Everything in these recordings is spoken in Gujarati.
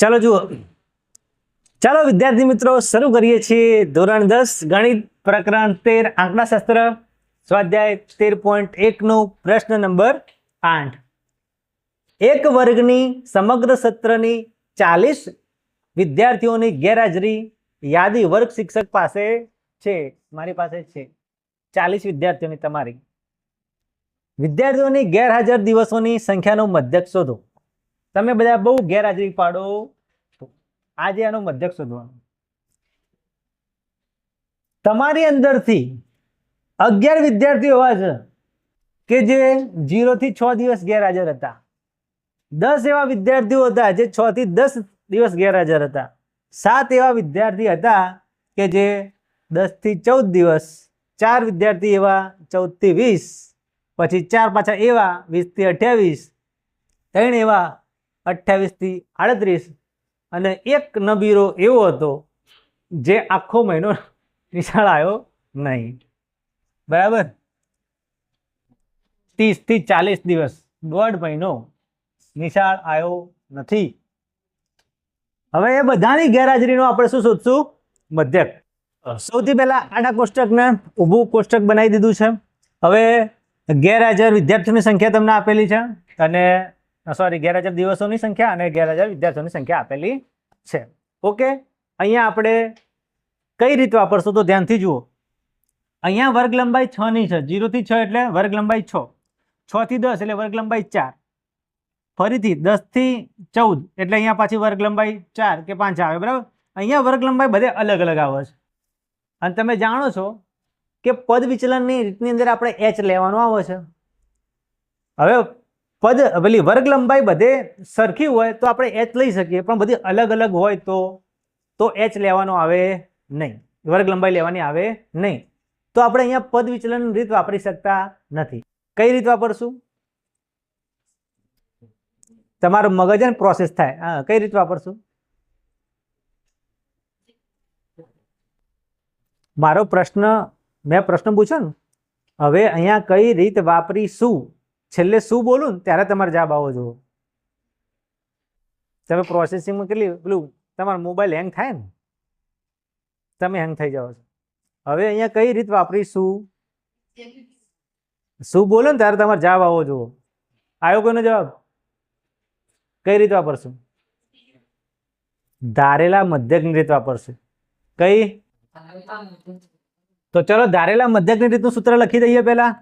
ચાલો જુઓ. ચાલો વિદ્યાર્થી મિત્રો, શરૂ કરીએ છીએ ધોરણ દસ, ગણિત પ્રકરણ તેર, આંકડાશાસ્ત્ર, સ્વાધ્યાય તેર પોઈન્ટ એકનો પ્રશ્ન નંબર આઠ. એક વર્ગની સમગ્ર સત્રની ચાલીસ વિદ્યાર્થીઓની ગેરહાજરી યાદી વર્ગ શિક્ષક પાસે છે. મારી પાસે છે. ચાલીસ વિદ્યાર્થીઓની તમારી. વિદ્યાર્થીઓની ગેરહાજર દિવસોની સંખ્યાનો મધ્યક શોધો. તમે બધા બહુ ગેરહાજરી પાડો. આજે આનો મધ્યક શોધવાનો. તમારી અંદરથી અગિયાર વિદ્યાર્થીઓ એવા છે કે જે જીરોથી છ દિવસ ગેરહાજર હતા. દસ એવા વિદ્યાર્થીઓ હતા જે છ થી દસ દિવસ ગેરહાજર હતા. સાત એવા વિદ્યાર્થી હતા કે જે દસથી ચૌદ દિવસ, ચાર વિદ્યાર્થી એવા ચૌદથી વીસ, પછી ચાર પાછા એવા વીસથી અઠ્યાવીસ, ત્રણ એવા અઠ્યાવીસથી આડત્રીસ અને એક નબીરો એવો હતો જે આખો મહિનો નિશાળ આવ્યો નહીં. બરાબર? ત્રીસથી ચાલીસ દિવસ દોઢ મહિનો નિશાળ આવ્યો નથી. હવે એ બધાની ગેરહાજરીનો આપણે શું શોધશું? મધ્યક. સૌથી પહેલાં આડા કોષ્ટકને ઊભું કોષ્ટક બનાવી દીધું છે. હવે ગેરહાજર વિદ્યાર્થીઓની સંખ્યા તમને આપેલી છે અને સોરી ગેરહાજર દિવસોની સંખ્યા અને ગેરહાજર વિદ્યાર્થીઓની સંખ્યા આપેલી છે. ઓકે અહીંયા આપણે કઈ રીત વાપરશું તો ધ્યાનથી જુઓ. અહીંયા વર્ગ લંબાઈ છ ની છે. જીરો થી છ એટલે વર્ગ લંબાઈ છ. છ થી દસ એટલે વર્ગ લંબાઈ ચાર. ફરીથી દસથી ચૌદ એટલે અહીંયા પાછી વર્ગ લંબાઈ ચાર કે પાંચ આવે, બરાબર? અહીંયા વર્ગ લંબાઈ બધે અલગ અલગ આવે છે. અને તમે જાણો છો કે પદ વિચલનની રીતની અંદર આપણે એચ લેવાનો આવે છે. હવે પદ, પેલી વર્ગ લંબાઈ બધે સરખી હોય તો આપણે એચ લઈ શકીએ, પણ બધી અલગ અલગ હોય તો તો એચ લેવાનો આવે નહીં. વર્ગ લંબાઈ લેવાની આવે નહીં. તો આપણે અહીંયા પદ વિચલન રીત વાપરી શકતા નથી. કઈ રીત વાપરશું? તમારું મગજ પ્રોસેસ થાય. કઈ રીત વાપરશું? મારો પ્રશ્ન, મેં પ્રશ્ન પૂછ્યો ને, હવે અહીંયા કઈ રીત વાપરીશું? છેલ્લે શું બોલું ત્યારે તમારે જવાબ આવો જુઓ તમે પ્રોસેસિંગમાં કેટલી પેલું તમારો મોબાઈલ હેંગ થાય ને? તમે હેંગ થઈ જાઓ છો. હવે અહીંયા કઈ રીત વાપરીશું? શું બોલો ને ત્યારે તમારે જવાબ આવો જુઓ આવ્યો કોઈનો જવાબ? કઈ રીત વાપરશું? ધારેલા મધ્યકની રીત વાપરશે. કઈ? તો ચલો ધારેલા મધ્યકની રીતનું સૂત્ર લખી દઈએ પહેલા.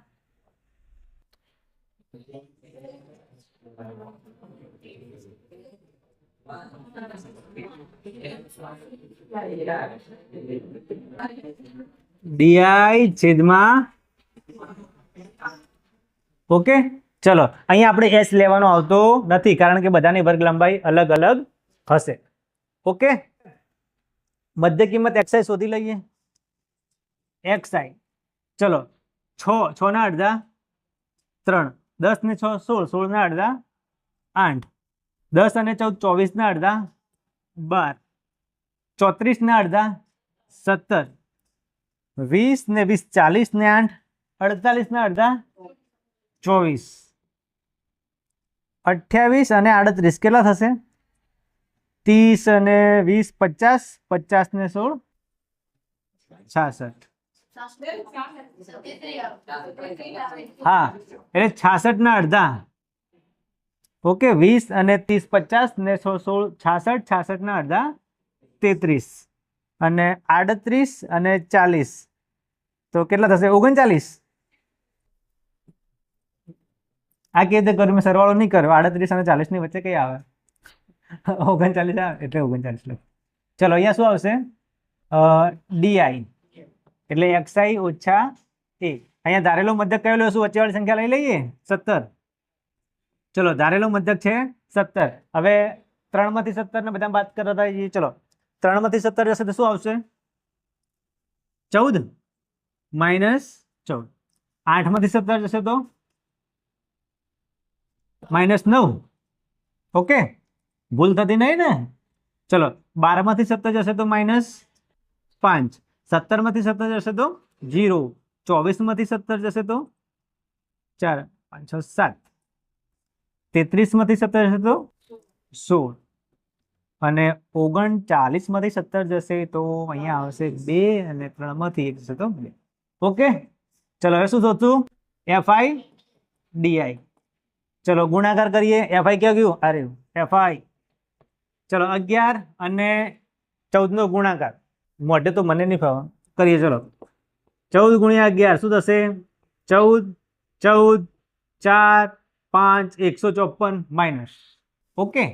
ડીઆઈ છેદમાં ઓકે? ચલો, અહીંયા આપણે એસ લેવાનો આવતો નથી, કારણ કે બધાની વર્ગ લંબાઈ અલગ અલગ હશે. ઓકે? મધ્ય કિંમત એક્સઆઈ શોધી લઈએ. એક્સઆઈ ચલો, છ છ ના અડધા ત્રણ. દસ ને છ, સોળ. સોળ ના અડધા આઠ. દસ અને ચૌદ ચોવીસ ના અડધા બાર. ચોત્રીસ ના અડધા સત્તર. વીસ ને વીસ ચાલીસ ને આઠ અડતાલીસ ના અડધા ચોવીસ. અઠ્યાવીસ અને આડત્રીસ કેટલા થશે? ત્રીસ અને વીસ, પચાસ પચાસ ને સોળ, છાસઠ. હા, એટલે છાસઠ ના અડધા. ઓકે, વીસ અને ત્રીસ પચાસ ને સોળ, છાસઠ છાસઠ ના અડધા તેત્રીસ અને આડત્રીસ અને ચાલીસ. તો કેટલા થશે? ઓગણચાલીસ. આ કેવી રીતે કર્યું, મેં સરવાળો નહીં કર્યો. આડત્રીસ અને ચાલીસની વચ્ચે કઈ આવે? ઓગણચાલીસ આવે? એટલે ઓગણચાલીસ લખ. ચલો, અહીંયા શું આવશે? ડીઆઈ એટલે એક્સઆઈ ઓછા એ અહીંયા ધારેલો મધ્યક કયો શું વચ્ચેવાળી સંખ્યા લઈ લઈએ? સત્તર. ચલો, ધારેલો મધ્યક છે સત્તર. હવે ત્રણમાંથી સત્તર ને બધા વાત કરતા હતા ચલો ત્રણમાંથી સત્તર જશે તો શું આવશે? ચૌદ. માઇનસ ચૌદ. આઠમાંથી સત્તર જશે તો? માઇનસ નવ. ઓકે? ભૂલ થતી નહીં ને? ચલો, બારમાંથી સત્તર જશે તો માઇનસ પાંચ. સત્તરમાંથી સત્તર જશે તો જીરો ચોવીસમાંથી સત્તર જશે તો ચાર. પાંચ, છ, સાત. તેત્રીસમાંથી સત્તર જશે તો સોળ. અને ઓગણચાલીસમાંથી સત્તર જશે તો અહીંયા આવશે બે અને ત્રણમાંથી એક જશે તો બે. ઓકે? ચલો, હવે શું થતું એફઆઈ ડીઆઈ ચલો, ગુણાકાર કરીએ. એફઆઈ ક્યાં ગયું? અરે એફઆઈ ચલો, અગિયાર અને ચૌદનો ગુણાકાર. મોઢે તો મને નહીં ફાવે. કરીએ, ચલો. ચૌદ ગુણ્યા અગિયાર શું થશે? ચૌદ ચૌદ, ચાર, પાંચ, એકસો ચોપન, માઇનસ. ઓકે?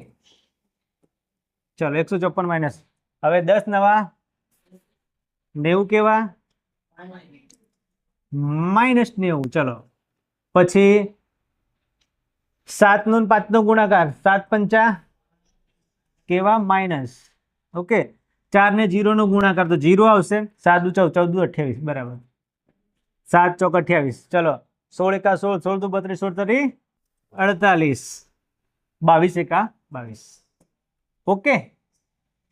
ચલો, એકસો ચોપન માઇનસ હવે દસ નવા, નેવું કેવા? માઇનસ નેવું, ચલો. પછી સાતનો ને પાંચનો ગુણાકાર, સાત પંચા કેવા? Minus okay. ચાર ને જીરોનો ગુણાકાર, તો જીરો આવશે. સાત દુ ચૌદ ચૌદ અઠ્યાવીસ, બરાબર. સાત ચોક અઠ્યાવીસ, ચલો. સોળ એકા સોળ સોળ દુ બત્રીસ, સોળ તરી અડતાલીસ. બાવીસ એકા બાવીસ. ઓકે.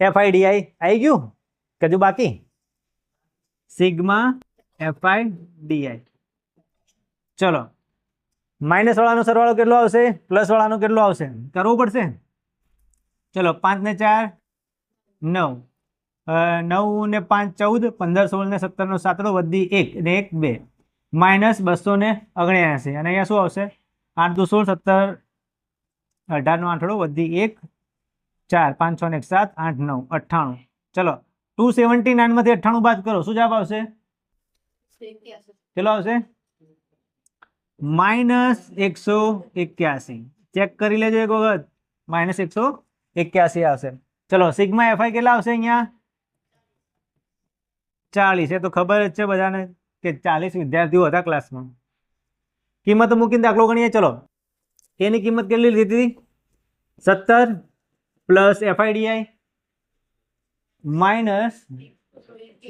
એફઆઈડીઆઈ આવી ગયું? કજુ બાકી? Sigma F I D I ચલો. માઇનસ વાળાનો સરવાળો કેટલો આવશે? પ્લસ વાળાનો કેટલો આવશે? કરવું પડશે? ચલો, પાંચ ને ચાર, નવ. નવ ને પાંચ, ચૌદ, પંદર, સોળ ને સત્તરનો સાતડો વધી એક ને એક બે. માઇનસ બસો ને ઓગણ્યાસી. અને અહીંયા શું આવશે? આઠ દુ સોળ, સત્તર અઢારનો આઠડો વધી એક ચાર, પાંચ, છ ને સાત, આઠ, નવ, અઠ્ઠાણું. ચલો ટુ સેવન્ટી નાઇનમાંથી અઠ્ઠાણું બાદ કરો. શું જવાબ આવશે? કેટલો આવશે? માઇનસ એકસો એક્યાસી. ચેક કરી લેજો એક વખત. માઇનસ એકસો એક્યાસી આવશે. ચલો સિગ્મા એફઆઈ કેટલા આવશે અહીંયા? ચાલીસ. એ તો ખબર જ છે બધાને કે ચાલીસ વિદ્યાર્થીઓ હતા ક્લાસમાં કિંમત મૂકીને દાખલો ગણીએ. ચલો એની કિંમત કેટલી લીધી સત્તર. પ્લસ એફઆઈડીઆઈ માઇનસ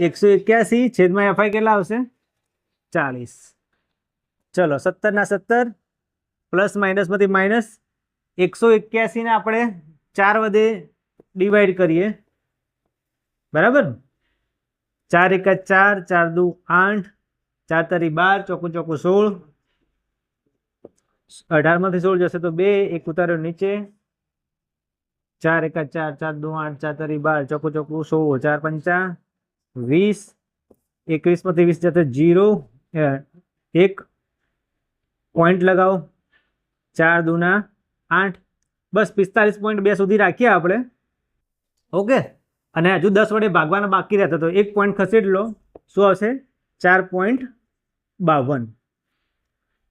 એકસો એક્યાસી છેદમાં એફઆઈ કેટલા આવશે? ચાલીસ. ચલો સત્તરના સત્તર પ્લસ માઇનસમાંથી માઇનસ એકસો એક્યાસીને આપણે ચાર વધે ડિવાઈડ કરીએ. બરાબર? ચાર એકા ચાર ચાર દુ આઠ, ચાર તારી બાર ચોખ્ખું ચોખ્ખું સોળ. અઢારમાંથી સોળ જશે તો બે, એક ઉતાર્યો નીચે. ચાર એકા ચાર ચાર દુ આઠ, ચાર તરી બાર, ચોખ્ખું ચોખ્ખું સોળ, ચાર પંચા વીસ એકવીસમાંથી વીસ જતા જીરો એક પોઈન્ટ લગાવો, ચાર દુના આઠ, બસ પિસ્તાલીસ પોઈન્ટ બે સુધી રાખીએ આપણે, ઓકે? અને હજુ દસ વડે ભાગવાના બાકી રહેતા, તો એક પોઈન્ટ ખસેડી લો, શું આવશે? ચાર પોઈન્ટ બાવન.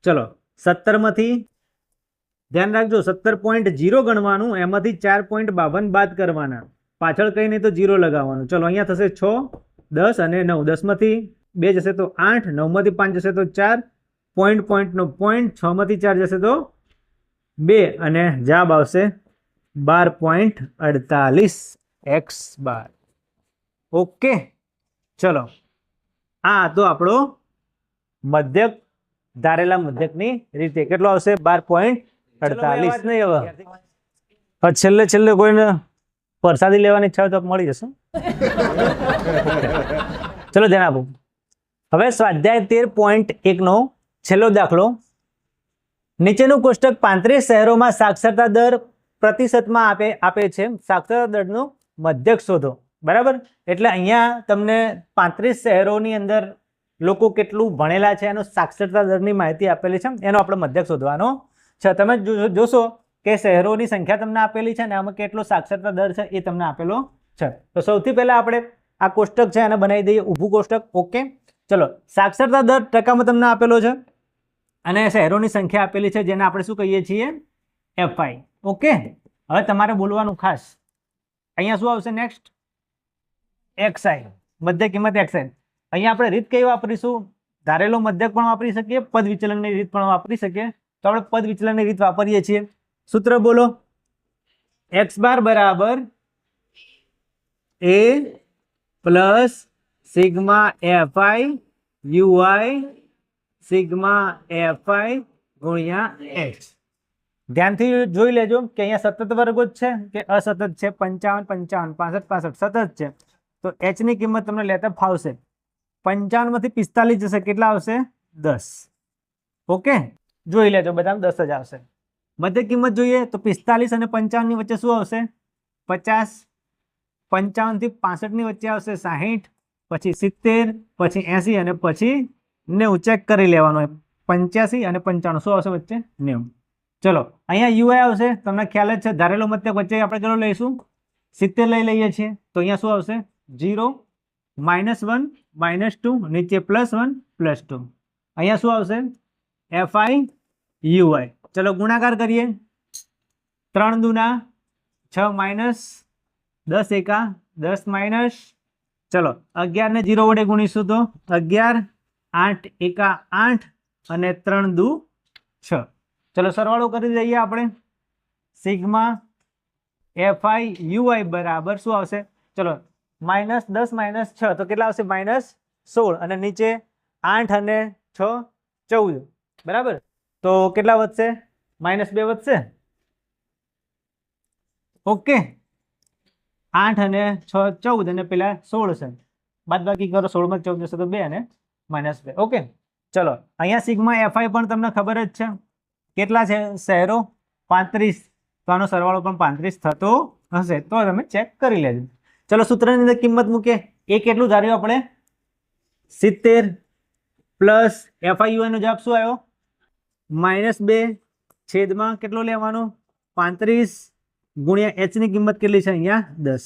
ચલો સત્તરમાંથી ધ્યાન રાખજો, સત્તર પોઈન્ટ જીરો ગણવાનું, એમાંથી ચાર પોઈન્ટ બાવન બાદ કરવાના. પાછળ કંઈ નહીં તો જીરો લગાવવાનું. ચલો, અહીંયા થશે છ, દસ અને નવ. દસમાંથી બે જશે તો આઠ, નવમાંથી પાંચ જશે તો ચાર. પોઈન્ટ પોઈન્ટનો પોઈન્ટ, છમાંથી ચાર જશે તો બે અને જવાબ આવશે બાર પોઈન્ટ અડતાલીસ એક્સ બાર. ઓકે, ચલો. આ તો આપણો મધ્યક, ધારેલા મધ્યકની રીતે. કેટલો આવશે? બાર પોઈન્ટ અડતાલીસ નહીં હવે. છેલ્લે છેલ્લે કોઈને પ્રસાદી લેવાની ઈચ્છા હોય તો મળી જશે. ચલો ધ્યાન આપો. હવે સ્વાધ્યાય તેર પોઈન્ટ એકનો છેલ્લો દાખલો. નીચેનું કોષ્ટક પાંત્રીસ શહેરોમાં સાક્ષરતા દર પ્રતિશતમાં આપે આપે છે. સાક્ષરતા દરનો મધ્યક શોધો. બરાબર? એટલે અહીંયા તમને પાંત્રીસ શહેરોની અંદર લોકો કેટલું ભણેલા છે એનો સાક્ષરતા દરની માહિતી આપેલી છે. એનો આપણે મધ્યક શોધવાનો છે તમે જોશો કે શહેરોની સંખ્યા તમને આપેલી છે ને આમાં કેટલો સાક્ષરતા દર છે એ તમને આપેલો છે. તો સૌથી પહેલાં આપણે આ કોષ્ટક છે એને બનાવી દઈએ, ઊભું કોષ્ટક. ઓકે? ચલો, સાક્ષરતા દર ટકામાં તમને આપેલો છે અને શહેરોની સંખ્યા આપેલી છે જેને આપણે શું કહીએ છીએ? F i okay? હવે તમારે બોલવાનું ખાસ. અહીંયા શું આવશે નેક્સ્ટ એક્સઆઈ મધ્ય કિંમત એક્સઆઈ અહીંયા આપણે રીત કઈ વાપરીશું? ધારેલો મધ્યક પણ વાપરી શકીએ, પદ વિચલનની રીત પણ વાપરી શકીએ. તો આપણે પદ વિચલનની રીત વાપરીએ છીએ. સૂત્ર બોલો. એક્સ બાર બરાબર A plus sigma f i sigma f i ગુણ્યા એચ ધ્યાનથી જોઈ લેજો કે અહીંયા સતત વર્ગો જ છે કે અસતત છે? પંચાવન પંચાવન, પાસઠ પાસઠ સતત છે. તો એચની કિંમત તમને લેતા ફાવશે. પંચાવનમાંથી પિસ્તાલીસ જશે, કેટલા આવશે? દસ. ઓકે? જોઈ લેજો બધા દસ જ આવશે. મધ્ય કિંમત જોઈએ તો પિસ્તાલીસ અને પંચાવનની વચ્ચે શું આવશે? પચાસ, પંચાવનથી પાસઠની વચ્ચે આવશે સાહીઠ, પછી સિત્તેર, પછી એંસી અને પછી નેવું. ચેક કરી લેવાનું પંચ્યાસી અને પંચાણું શું આવશે વચ્ચે? નેવું. ચલો, અહીંયા યુઆઈ આવશે. તમને ખ્યાલ જ છે, ધારેલો મધ્યક વચ્ચે આપણે કેટલો લઈશું. સિત્તેર લઈ લઈએ છીએ. તો અહીંયા શું આવશે? Zero minus one, minus two, નીચે પ્લસ વન, પ્લસ ટુ. અહીંયા શું આવશે? એફઆઈ યુઆઈ ચલો ગુણાકાર કરીએ. ત્રણ દુના છ માઇનસ દસ એકા, દસ માઇનસ, ચલો, અગિયાર ને જીરો વડે ગુણીશું તો અગિયાર, આઠ એકા, આઠ અને ત્રણ દુ છ. ચલો સરવાળો કરી દઈએ આપણે. સિગ્મા એફઆઈ યુઆઈ બરાબર શું આવશે? ચલો, માઇનસ દસ માઇનસ છ, તો કેટલા આવશે? માઇનસ સોળ અને નીચે આઠ અને છ ચૌદ. બરાબર? તો કેટલા વધશે? માઇનસ બે વધશે? ઓકે. આઠ અને છ, ચૌદ અને પેલા સોળ છે. બાદ બાકી કરો, સોળમાં ચૌદ જશે તો બે અને માઇનસ બે. ઓકે. ચલો, અહીંયા સિગમા એફઆઈ પણ તમને ખબર જ છે. કેટલા છે શહેરો? પાંત્રીસ. તો આનો સરવાળો પણ પાંત્રીસ થતો હશે. તો તમે ચેક કરી લેજો. ચલો, સૂત્રની અંદર કિંમત મૂકીએ. એ કેટલું ધાર્યું આપણે? સિત્તેર પ્લસ એફઆઈયુનો જવાબ શું આવ્યો? માઇનસ બે છેદમાં કેટલો લેવાનો? પાંત્રીસ ગુણ્યા એચની કિંમત કેટલી છે અહીંયા? દસ.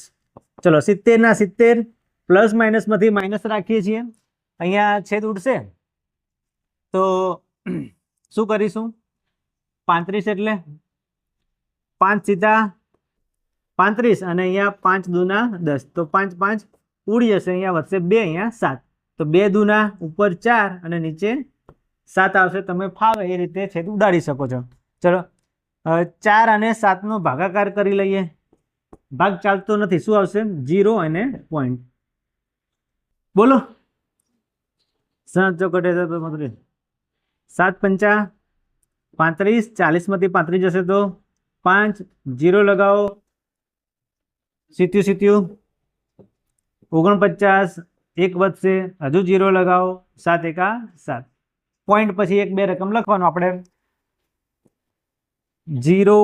ચલો, સિત્તેરના સિત્તેર પ્લસ માઇનસમાંથી માઇનસ રાખીએ છીએ. અહીંયા છેદ ઉડશે. તો શું કરીશું? પાંત્રીસ એટલે પાંચ સીતા પાંત્રીસ અને અહીંયા પાંચ દૂના દસ. તો પાંચ પાંચ ઉડી જશે. અહીંયા વધશે બે, અહીંયા સાત. તો બે દૂના ઉપર ચાર અને નીચે સાત આવશે, તમે ફાવે એ રીતે છેદ ઉડાડી શકો છો. ચલો ચાર અને સાતનો ભાગાકાર કરી લઈએ. ભાગ ચાલતો નથી. શું આવશે? જીરો અને પોઈન્ટ બોલો. સાત ચોકટે સાત પંચા પાંત્રીસ. ચાલીસમાંથી પાંત્રીસ જશે તો પાંચ. જીરો લગાવો. સીત્યું સીત્યું. ઓગણપચાસ. એક વધશે. હજુ જીરો લગાવો. સાત એકા સાત. પોઈન્ટ પછી એક બે રકમ લખવાનું. આપણે જીરો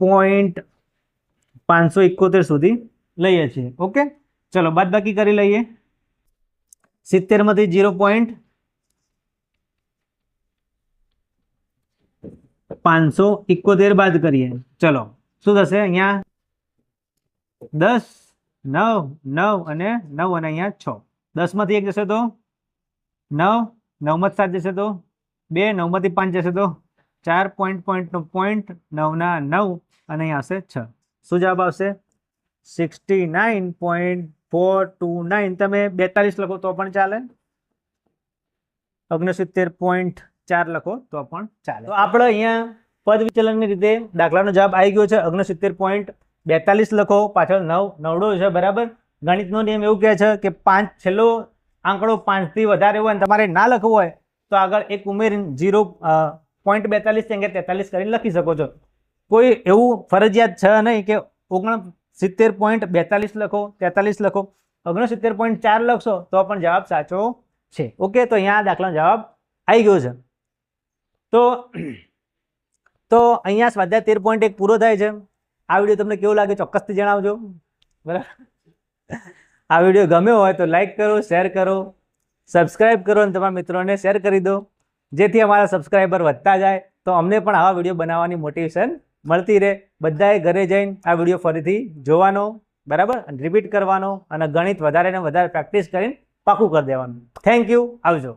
પોઈન્ટ પાંચસો એકોતેર સુધી લઈએ છીએ. ઓકે ચલો બાદ બાકી કરી લઈએ. સિત્તેરમાંથી જીરો પોઈન્ટ પાંચસો એકોતેર બાદ કરીએ. ચલો, શું થશે અહીંયા? દસ, નવ નવ અને નવ અને અહીંયા છ. દસમાંથી એક જશે તો નવ નવમાંથી સાત જશે તો? બે, નવમાંથી પાંચ જશે તો? ચાર પોઈન્ટ પોઈન્ટનો પોઈન્ટ નવના નવ, અને અહીંયા આવશે છ. શું જવાબ આવશે? Sixty nine point four two nine તમે બેતાલીસ લખો તો પણ ચાલે. ઓગણસિત્તેર પોઈન્ટ ચાર લખો તો પણ ચાલે. આપણે અહીંયા પદ વિચલનની રીતે દાખલાનો જવાબ આવી ગયો છે. ઓગણસિત્તેર પોઈન્ટ બેતાલીસ લખો. પાછળ નવ, નવડો છે, બરાબર? ગણિતનો નિયમ એવું કહે છે કે પાંચ છેલ્લો આંકડો પાંચથી વધારે હોય અને તમારે ના લખવું હોય, તો આગળ એક ઉમેરીને જીરો પોઈન્ટ બેતાલીસ કે તેતાલીસ કરીને લખી શકો છો. કોઈ એવું ફરજિયાત છે નહીં કે ઓગણ સિત્તેર પોઈન્ટ બેતાલીસ લખો, તેતાલીસ લખો, ઓગણસિત્તેર પોઈન્ટ ચાર લખશો, તો પણ જવાબ સાચો છે. ઓકે, તો અહીંયા દાખલાનો જવાબ આવી ગયો છે. તો તો અહીંયા સ્વાધ્યાય તેર પોઈન્ટ એક પૂરો થાય છે. આ વીડિયો તમને કેવો લાગે ચોક્કસથી જણાવજો. બરાબર? આ વીડિયો ગમ્યો હોય તો લાઈક કરો શેર કરો સબસ્ક્રાઈબ કરો અને તમારા મિત્રોને શેર કરી દો. જેથી અમારા સબસ્ક્રાઈબર વધતા જાય તો અમને પણ આવા વીડિયો બનાવવાની મોટિવેશન મળતી રહે. બધાએ ઘરે જઈને આ વીડિયો ફરીથી જોવાનો, બરાબર? રિપીટ કરવાનો અને ગણિત વધારે ને વધારે પ્રેક્ટિસ કરીને પાકું કરી દેવાનું. થેન્ક યુ આવજો.